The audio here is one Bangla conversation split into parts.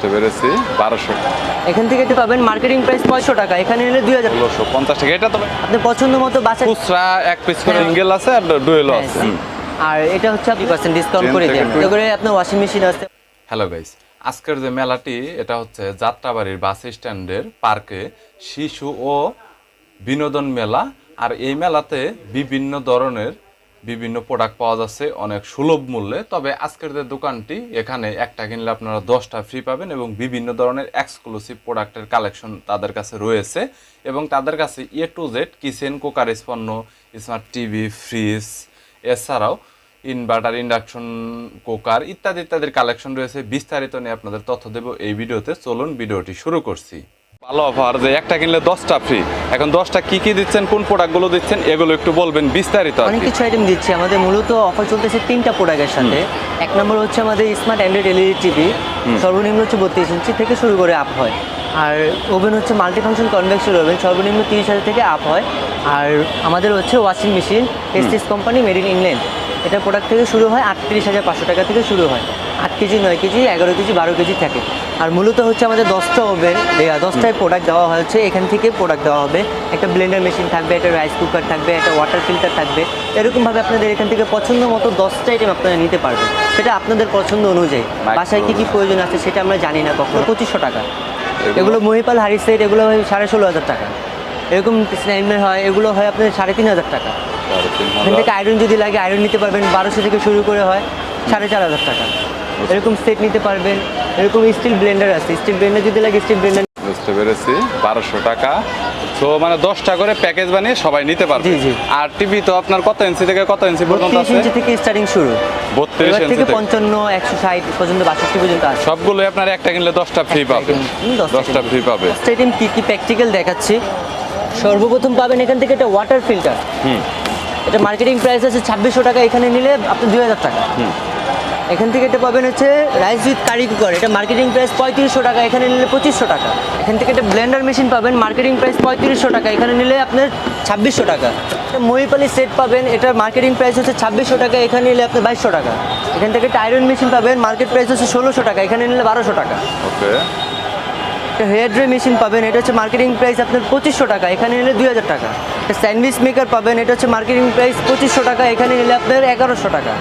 বুঝতে পেরেছি বারোশো। এখান থেকে এটি পাবেন মার্কেটিং প্রাইস পঁয়শো টাকা এখানে নিলে দুই হাজার। ষোলোশো পঞ্চাশ টাকা এটা তবে। আপনি পছন্দ মতো বাসা খুচরা এক পিস করে হ্যাঁ। সিঙ্গেল আছে আর ডুয়েলও হ্যাঁ, আছে। আর এটা হচ্ছে আপনি পার্সেন্ট ডিসকাউন্ট করে দেন। এগুলো আপনার ওয়াশিং মেশিন আছে। হ্যালো গাইস আজকের যে মেলাটি এটা হচ্ছে যাত্রাবাড়ির বাস স্ট্যান্ডের পার্কে শিশু ও বিনোদন মেলা আর এই মেলাতে বিভিন্ন ধরনের বিভিন্ন প্রোডাক্ট পাওয়া যাচ্ছে অনেক সুলভ মূল্যে। তবে আজকের যে দোকানটি, এখানে একটা কিনলে আপনারা দশটা ফ্রি পাবেন এবং বিভিন্ন ধরনের এক্সক্লুসিভ প্রোডাক্টের কালেকশন তাদের কাছে রয়েছে এবং তাদের কাছে A to Z kitchen cookeries পণ্য স্মার্ট টিভি ফ্রিজ এছাড়াও ইনভার্টার ইন্ডাকশন কুকার ইত্যাদি ইত্যাদির কালেকশন রয়েছে। বিস্তারিত নিয়ে আপনাদের তথ্য দেব এই ভিডিওতে। চলুন, ভিডিওটি শুরু করছি। ভালো অফার যে একটা কিনলে দশটা ফ্রি এখন দশটা কি কি দিচ্ছেন কোন প্রোডাক্টগুলো দিচ্ছেন এগুলো একটু বলবেন বিস্তারিত অনেক কিছু আইটেম দিচ্ছি। আমাদের মূলত অফার চলতেছে তিনটা প্রোডাক্টের সাথে। এক নম্বর হচ্ছে আমাদের স্মার্ট অ্যান্ড্রয়েড এলইডি টিভি সর্বনিম্ন হচ্ছে বত্রিশ ইঞ্চি থেকে শুরু করে আপ হয়। আর ওভেন হচ্ছে মাল্টি ফাংশন কনভেকশন ওভেন সর্বনিম্ন তিরিশ হাজার থেকে আপ হয়। আর আমাদের হচ্ছে ওয়াশিং মেশিন এসটিস কোম্পানি মেড ইন ইংল্যান্ড এটা প্রোডাক্ট থেকে শুরু হয় আটত্রিশ হাজার পাঁচশো টাকা থেকে শুরু হয়। আট কেজি নয় কেজি এগারো কেজি বারো কেজি থাকে। আর মূলত হচ্ছে আমাদের দশটা ওভেন দশটায় প্রোডাক্ট দেওয়া হয়েছে এখান থেকে প্রোডাক্ট দেওয়া হবে। একটা ব্লেন্ডার মেশিন থাকবে একটা রাইস কুকার থাকবে একটা ওয়াটার ফিল্টার থাকবে। এরকমভাবে আপনাদের এখান থেকে পছন্দ মতো দশটা আইটেম আপনারা নিতে পারবেন। সেটা আপনাদের পছন্দ অনুযায়ী। বাসায় কী কী প্রয়োজন আছে সেটা আমরা জানি না কখনো। পঁচিশশো টাকা। এগুলো মহিপাল হারি সেট এগুলো হয় সাড়ে ষোলো হাজার টাকা। এরকম স্ন্যাইমের হয় এগুলো হয় আপনার সাড়ে তিন হাজার টাকা। এখান থেকে আয়রন যদি লাগে আয়রন নিতে পারবেন বারোশো থেকে শুরু করে হয় সাড়ে চার হাজার টাকা। এরকম সেট নিতে পারবেন এরকম স্টিল ব্লেন্ডার আছে। স্টিল ব্লেন্ডার যদি লাগে স্টিল ব্লেন্ডার বুঝতে পেরেছি বারোশো টাকা। তো মানে দশটা করে প্যাকেজ বানিয়ে সবাই নিতে পারবে। আর টিভি তো আপনার কত ইঞ্চি থেকে কত ইঞ্চি পর্যন্ত আছে? ইঞ্চি থেকে স্টার্টিং শুরু। বত্রিশ ইঞ্চি থেকে পঞ্চান্ন একশো ষাট পর্যন্ত বাষট্টি পর্যন্ত আছে। সবগুলো আপনার একটা কিনলে দশটা ফ্রি পাবে। দশটা ফ্রি পাবে। কী কী প্র্যাকটিক্যাল দেখাচ্ছি? সর্বপ্রথম পাবেন এখান থেকে একটা ওয়াটার ফিল্টার হুম। এটা মার্কেটিং প্রাইস আছে ছাব্বিশশো টাকা এখানে নিলে আপনি দুই হাজার টাকা। হুম। এখান থেকে এটা পাবেন হচ্ছে রাইস উইথ কারি কুকার এটা মার্কেটিং প্রাইস পঁয়ত্রিশশো টাকা এখানে নিলে পঁচিশশো টাকা। এখান থেকে একটা ব্লেন্ডার মেশিন পাবেন মার্কেটিং প্রাইস পঁয়ত্রিশশো টাকা। এখানে নিলে আপনার ছাব্বিশশো টাকা। মহিপালি সেট পাবেন এটার মার্কেটিং প্রাইস হচ্ছে ছাব্বিশশো টাকা এখানে নিলে আপনার বাইশশো টাকা। এখান থেকে একটা আয়রন মেশিন পাবেন মার্কেট প্রাইস হচ্ছে ষোলোশো টাকা এখানে নিলে বারোশো টাকা। ওকে। একটা হেয়ার ড্রাই মেশিন পাবেন এটা হচ্ছে মার্কেটিং প্রাইস আপনার পঁচিশশো টাকা এখানে নিলে দুই হাজার টাকা। একটা স্যান্ডউইচ মেকার পাবেন এটা হচ্ছে মার্কেটিং প্রাইস পঁচিশশো টাকা এখানে নিলে আপনার এগারোশো টাকা।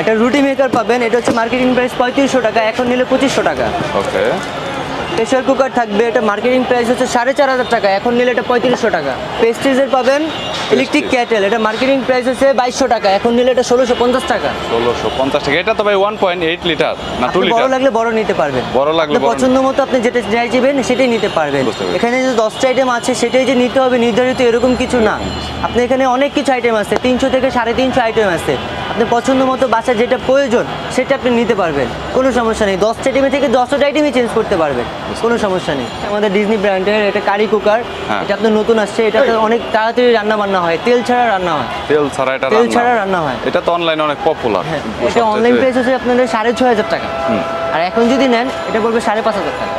একটা রুটি মেকার পাবেন এটা হচ্ছে মার্কেটিং প্রাইস পঁয়ত্রিশশো টাকা এখন নিলে পঁচিশশো টাকা। ওকে। প্রেশার কুকার থাকবে এটা মার্কেটিং প্রাইস হচ্ছে সাড়ে চার হাজার টাকা এখন নিলে এটা পঁয়ত্রিশশো টাকা। পেস্ট্রিজের পাবেন ইলেকট্রিক ক্যাটেল এটা মার্কেটিং প্রাইস আছে বাইশশো টাকা এখন নিলে এটা ষোলোশো পঞ্চাশ টাকা। ষোলোশো পঞ্চাশ টাকা এটা তো ভাই ওয়ান পয়েন্ট এইট লিটার না টু লিটার বড় লাগলে বড় নিতে পারবেন। বড় লাগলে পছন্দ মতো আপনি যেটা চাইবেন সেটাই নিতে পারবেন। এখানে যে দশটা আইটেম আছে সেটাই যে নিতে হবে নির্ধারিত এরকম কিছু না। আপনি এখানে অনেক কিছু আইটেম আছে তিনশো থেকে সাড়ে তিনশো আইটেম আছে। আপনি পছন্দ মতো বাসার যেটা প্রয়োজন সেটা আপনি নিতে পারবেন। কোনো সমস্যা নেই। দশটা আইটেমে থেকে দশটা আইটেমই চেঞ্জ করতে পারবেন। কোনো সমস্যা নেই। আমাদের ডিজনি ব্র্যান্ডের এটা কারি কুকার হ্যাঁ। এটা আপনার নতুন আসছে এটাতে অনেক তাড়াতাড়ি রান্না বান্না হয়। তেল ছাড়া রান্না হয়। তেল ছাড়া এটা তেল ছাড়া রান্না হয়। এটা তো অনলাইনে অনেক পপুলার হ্যাঁ এটা অনলাইন প্রাইস হচ্ছে আপনাদের সাড়ে ছয় হাজার টাকা। আর এখন যদি নেন এটা পড়বে সাড়ে পাঁচ হাজার টাকা।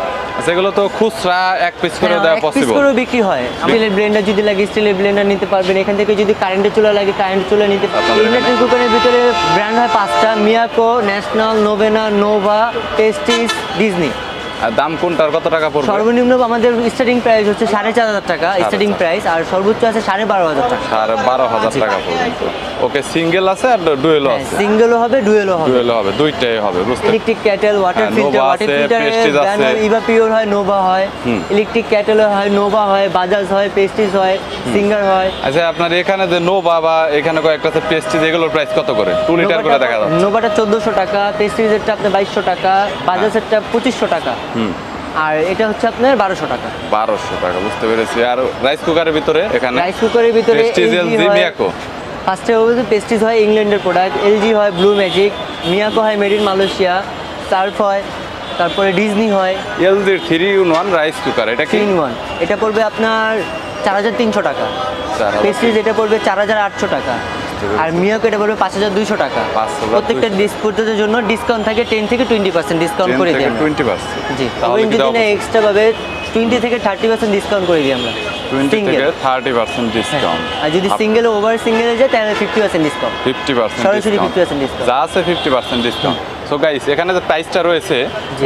সেগুলো তো খুচরা এক পিস করে হ্যাঁ, দেওয়া এক পিস পসিবল করেও বিক্রি হয়। স্টিলের ব্লেন্ডার যদি লাগে স্টিলের ব্লেন্ডার নিতে পারবেন। এখান থেকে যদি কারেন্টের চুলা লাগে কারেন্টের চুলা নিতে পারবেন। ইলেকট্রিক কুকারের ভিতরে ব্র্যান্ড হয় পাঁচটা মিয়াকো ন্যাশনাল নোভেনা নোভা টেস্টিস ডিজনি দাম কোনটার কত টাকা পড়বে? সর্বনিম্ন আমাদের স্টার্টিং প্রাইস হচ্ছে সাড়ে চার হাজার টাকা স্টার্টিং প্রাইস আর সর্বোচ্চ আছে সাড়ে বারো হাজার টাকা। সাড়ে বারো হাজার টাকা পর্যন্ত। ওকে সিঙ্গেল আছে আর ডুয়েলও হ্যাঁ, আছে? সিঙ্গেলও হবে ডুয়েলও হবে। ডুয়েলও হবে দুইটাই হবে বুঝতে electric kettle water filter water filter. Eva Pure হয় নোভা হয়। ইলেকট্রিক ক্যাটেল হয় নোভা হয় বাজাজ হয় পেস্টিস হয় সিঙ্গার হয়। আচ্ছা আপনার এখানে যে নোভা বা এখানে কয়েকটা আছে পেস্টিজ এগুলোর প্রাইস কত করে? টু লিটার করে দেখা যাচ্ছে। নোভাটা চোদ্দোশো টাকা পেস্টিজেরটা আপনার বাইশশো টাকা বাজাজেরটা পঁচিশশো টাকা। হুম। আর এটা হচ্ছে আপনার বারোশো টাকা। বারোশো টাকা বুঝতে পেরেছি। আর রাইস কুকারের ভিতরে এখানে রাইস কুকারের ভিতরে। ফার্স্টে বলতে পেস্টিজ হয় ইংল্যান্ডের প্রোডাক্ট এলজি হয় ব্লু ম্যাজিক মিয়াকো হয় মেড ইন মালয়েশিয়া সার্ফ হয় তারপরে ডিজনি হয়। এলজির three in one rice cooker এটা কি? তিন ওয়ান এটা পড়বে আপনার চার হাজার তিনশো টাকা। 4,300 পেস্টিজ এটা পড়বে চার হাজার আটশো টাকা। আর এটা পড়বে পাঁচ হাজার দুইশো টাকা। প্রত্যেকটা ডিসপোর্টের জন্য ডিসকাউন্ট থাকে টেন থেকে টোয়েন্টি পার্সেন্ট ডিসকাউন্ট করে দিই টোয়েন্টি পার্সেন্ট জি এক্সট্রা পাবে টোয়েন্টি থেকে থার্টি পার্সেন্ট ডিসকাউন্ট করে দিই আমরা। আর যদি সিঙ্গেল ওভার সিঙ্গেলে যায় তাহলে fifty percent discount fifty percent সরাসরি 50% discount। যা আছে fifty percent discount so so guys এখানে যে প্রাইসটা রয়েছে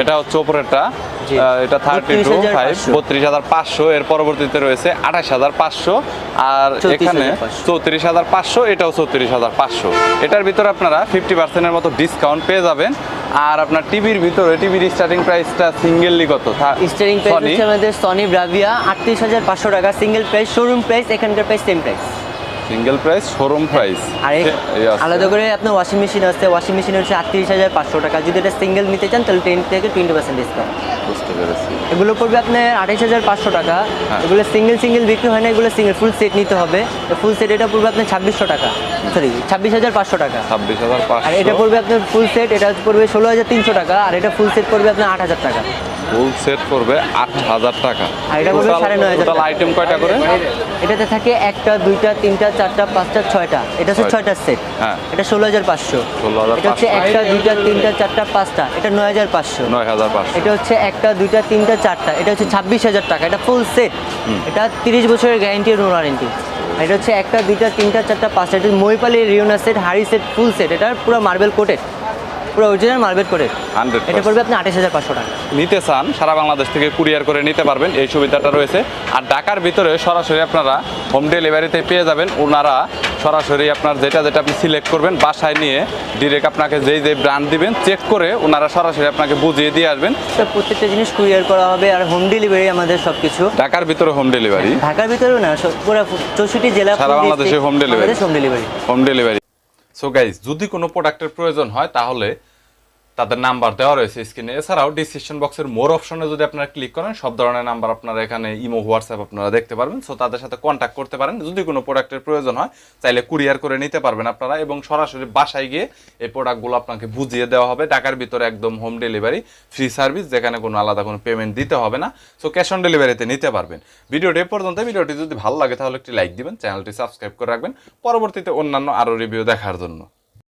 এটা হচ্ছে ওপরেরটা। এটা থার্টি টু ফাইভ 32,500 বত্রিশ হাজার পাঁচশো এর পরবর্তীতে রয়েছে আঠাশ হাজার পাঁচশো আর এখানে চৌত্রিশ হাজার পাঁচশো এটাও চৌত্রিশ হাজার পাঁচশো। এটার ভিতরে আপনারা ফিফটি পার্সেন্টের মতো ডিসকাউন্ট পেয়ে যাবেন। আর আপনার টিভির ভিতরে টিভির স্টার্টিং প্রাইসটা সিঙ্গেললি কত? স্টারিং প্রাইস হচ্ছে আমাদের সনি ব্রাভিয়া আটত্রিশ হাজার পাঁচশো টাকা সিঙ্গেল প্রাইস শোরুম প্রাইস এখানকার price same price single price showroom price আর আলাদা করে আপনার ওয়াশিং মেশিন আছে ওয়াশিং মেশিন হচ্ছে আটত্রিশ হাজার পাঁচশো টাকা। যদি এটা সিঙ্গেল নিতে চান তাহলে টেন থেকে টোয়েন্টি পার্সেন্ট ডিসকাউন্ট বুঝতে পেরেছি। এগুলো পড়বে আপনার আঠাইশ হাজার পাঁচশো টাকা। হ্যাঁ। এগুলো সিঙ্গেল সিঙ্গেল বিক্রি হয় না এগুলো সিঙ্গেল ফুল সেট নিতে হবে। ফুল সেট এটা পড়বে আপনার ছাব্বিশশো টাকা। সরি ছাব্বিশ হাজার পাঁচশো টাকা। ছাব্বিশ হাজার আর এটা পড়বে আপনার ফুল সেট এটা পড়বে ষোলো হাজার তিনশো টাকা। আর এটা ফুল সেট পড়বে আপনার আট হাজার টাকা। ফুল সেট করবে আট হাজার টাকা। আর এটা পড়বে সাড়ে নয় হাজার টাকা। আইটেম কয়টা করে? এটাতে থাকে একটা দুইটা তিনটা চারটা পাঁচটা ছয়টা। এটা হচ্ছে ছয়টা। সেট হ্যাঁ। এটা ষোলো হাজার পাঁচশো এটা হচ্ছে একটা দুইটা তিনটা চারটা পাঁচটা। এটা নয় হাজার পাঁচশো। নয় হাজার পাঁচশো। এটা হচ্ছে একটা দুইটা তিনটা চারটা। এটা হচ্ছে ছাব্বিশ হাজার টাকা। এটা ফুল সেট এটা তিরিশ বছরের গ্যারেন্টি নো ওয়ারেন্টি এটা হচ্ছে একটা দুইটা তিনটা চারটা পাঁচটা। এটা মহিপালি রিওনা সেট হাড়ি সেট ফুল সেট এটা পুরো মার্বেল কোটেড পুরো অরিজিনাল মার্বেল কোটেড 100% এটা পড়বে আপনি আঠাশ হাজার পাঁচশো টাকা। নিতে চান সারা বাংলাদেশ থেকে কুরিয়ার করে নিতে পারবেন এই সুবিধাটা রয়েছে। আর ঢাকার ভিতরে সরাসরি আপনারা হোম ডেলিভারিতে পেয়ে যাবেন। ওনারা সরাসরি আপনার যেটা যেটা আপনি সিলেক্ট করবেন বাসায় নিয়ে ডিরেক্ট আপনাকে যেই যেই ব্র্যান্ড দিবেন চেক করে ওনারা সরাসরি আপনাকে বুঝিয়ে দিয়ে আসবেন। প্রত্যেকটা জিনিস কুরিয়ার করা হবে আর হোম ডেলিভারি আমাদের সব কিছু ঢাকার ভিতরে হোম ডেলিভারি ঢাকার ভিতরেও না পুরো চৌষট্টি জেলা সারা বাংলাদেশে home delivery। Home delivery home delivery so guys যদি কোনো প্রোডাক্টের প্রয়োজন হয় তাহলে তাদের নাম্বার দেওয়া রয়েছে স্ক্রিনে এছাড়াও ডিসক্রিপশন বক্সের মোর অপশনে যদি আপনারা ক্লিক করেন, সব ধরনের নাম্বার আপনারা এখানে ইমো হোয়াটসঅ্যাপ আপনারা দেখতে পারবেন। সো তাদের সাথে কন্ট্যাক্ট করতে পারেন। যদি কোনো প্রোডাক্টের প্রয়োজন হয়, চাইলে কুরিয়ার করে নিতে পারবেন আপনারা এবং সরাসরি বাসায় গিয়ে এই প্রোডাক্টগুলো আপনাকে বুঝিয়ে দেওয়া হবে। ঢাকার ভিতরে একদম হোম ডেলিভারি ফ্রি সার্ভিস যেখানে কোনো আলাদা কোনো পেমেন্ট দিতে হবে না। সো ক্যাশ অন ডেলিভারিতে নিতে পারবেন। ভিডিওটি পর্যন্ত, ভিডিওটি যদি ভালো লাগে তাহলে একটি লাইক দিবেন চ্যানেলটি সাবস্ক্রাইব করে রাখবেন। পরবর্তীতে অন্যান্য আরও রিভিউ দেখার জন্য।